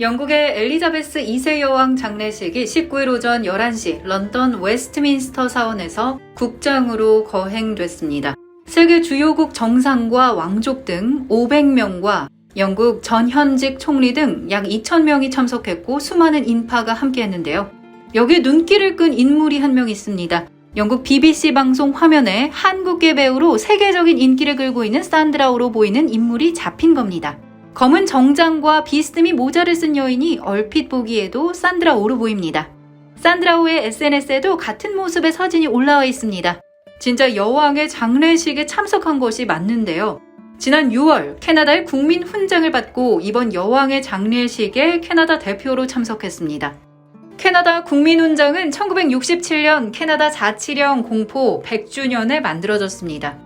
영국의 엘리자베스 2세 여왕 장례식이 19일 오전 11시 런던 웨스트민스터 사원에서 국장으로 거행됐습니다. 세계 주요국 정상과 왕족 등 500명과 영국 전현직 총리 등 약 2,000명이 참석했고 수많은 인파가 함께했는데요. 여기에 눈길을 끈 인물이 한 명 있습니다. 영국 BBC 방송 화면에 한국계 배우로 세계적인 인기를 끌고 있는 산드라오로 보이는 인물이 잡힌 겁니다. 검은 정장과 비스듬히 모자를 쓴 여인이 얼핏 보기에도 산드라 오로 보입니다. 산드라오의 SNS에도 같은 모습의 사진이 올라와 있습니다. 진짜 여왕의 장례식에 참석한 것이 맞는데요. 지난 6월 캐나다의 국민 훈장을 받고 이번 여왕의 장례식에 캐나다 대표로 참석했습니다. 캐나다 국민 훈장은 1967년 캐나다 자치령 공포 100주년에 만들어졌습니다.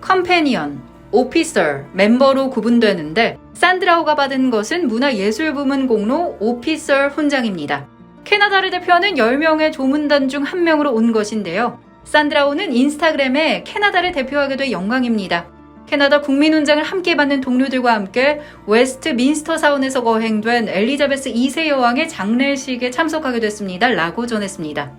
컴패니언, 오피서, 멤버로 구분되는데 산드라오가 받은 것은 문화예술 부문 공로 오피서 훈장입니다. 캐나다를 대표하는 10명의 조문단 중 한 명으로 온 것인데요. 산드라오는 인스타그램에 캐나다를 대표하게 돼 영광입니다. 캐나다 국민훈장을 함께 받는 동료들과 함께 웨스트 민스터 사원에서 거행된 엘리자베스 2세 여왕의 장례식에 참석하게 됐습니다. 라고 전했습니다.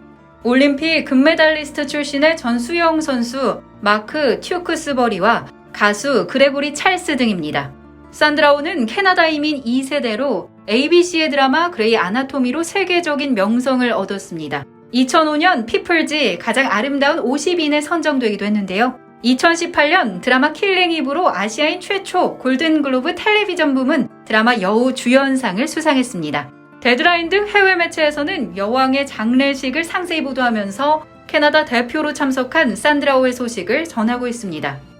올림픽 금메달리스트 출신의 전 수영 선수 마크 튜크스버리와 가수 그레고리 찰스 등입니다. 산드라오는 캐나다 이민 2세대로 ABC의 드라마 그레이 아나토미로 세계적인 명성을 얻었습니다. 2005년 피플지 가장 아름다운 50인에 선정되기도 했는데요. 2018년 드라마 킬링 이브로 아시아인 최초 골든글로브 텔레비전 부문 드라마 여우 주연상을 수상했습니다. 데드라인 등 해외 매체에서는 여왕의 장례식을 상세히 보도하면서 캐나다 대표로 참석한 산드라오의 소식을 전하고 있습니다.